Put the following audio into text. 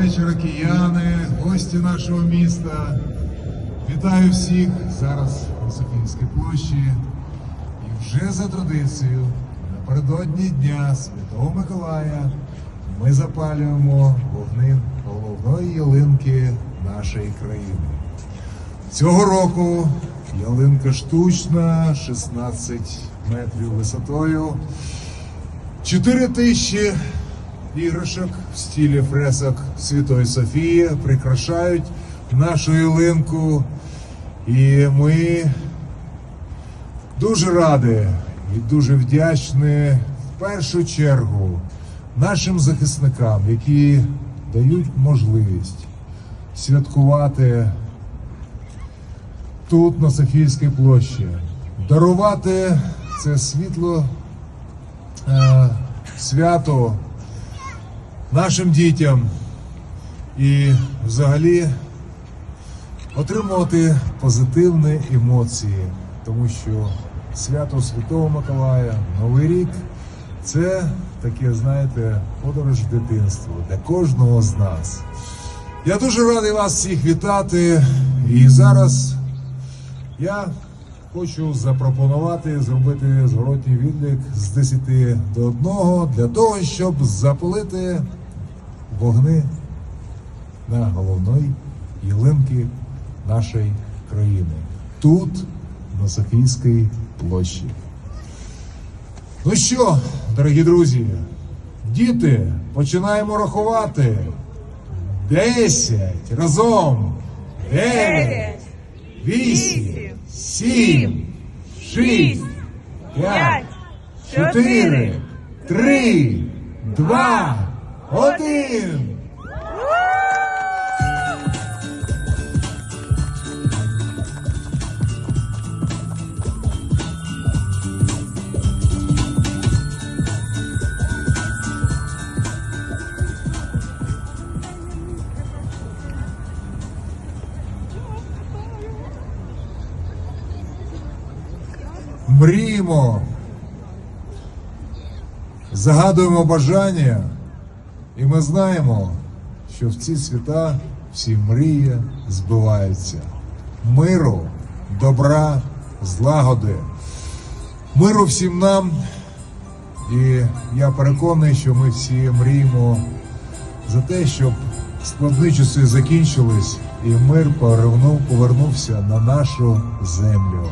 вечора, кияни, гості нашого міста. Вітаю всіх зараз на Софійській площі. І вже за традицією, напередодні Дня Святого Миколая ми запалюємо вогни головної ялинки нашої країни. Цього року ялинка штучна, 16 метрів висотою. 4 тисячі іграшок в стилі фресок Святої Софії прикрашають нашу ялинку. І ми дуже раді і дуже вдячні в першу чергу нашим захисникам, які дають можливість святкувати тут, на Софійській площі, дарувати це світло е, свято нашим дітям і взагалі отримувати позитивні емоції, тому що свято Святого Миколая, Новий рік це таке, знаєте, подорож в для кожного з нас. Я дуже радий вас всіх вітати. І зараз я хочу запропонувати зробити зворотній відлік з 10 до 1 для того, щоб запалити вогни на головної ялинки нашої країни. Тут, на Софійській площі. Ну що, дорогі друзі, діти, починаємо рахувати. Десять разом. Дев'ять, вісім, сім, шість, п'ять, чотири, три, два, один. Мріємо, загадуємо бажання, і ми знаємо, що в ці свята всі мрії збиваються. Миру, добра, злагоди. Миру всім нам. І я переконаний, що ми всі мріємо за те, щоб складні часи закінчились і мир повернув, повернувся на нашу землю.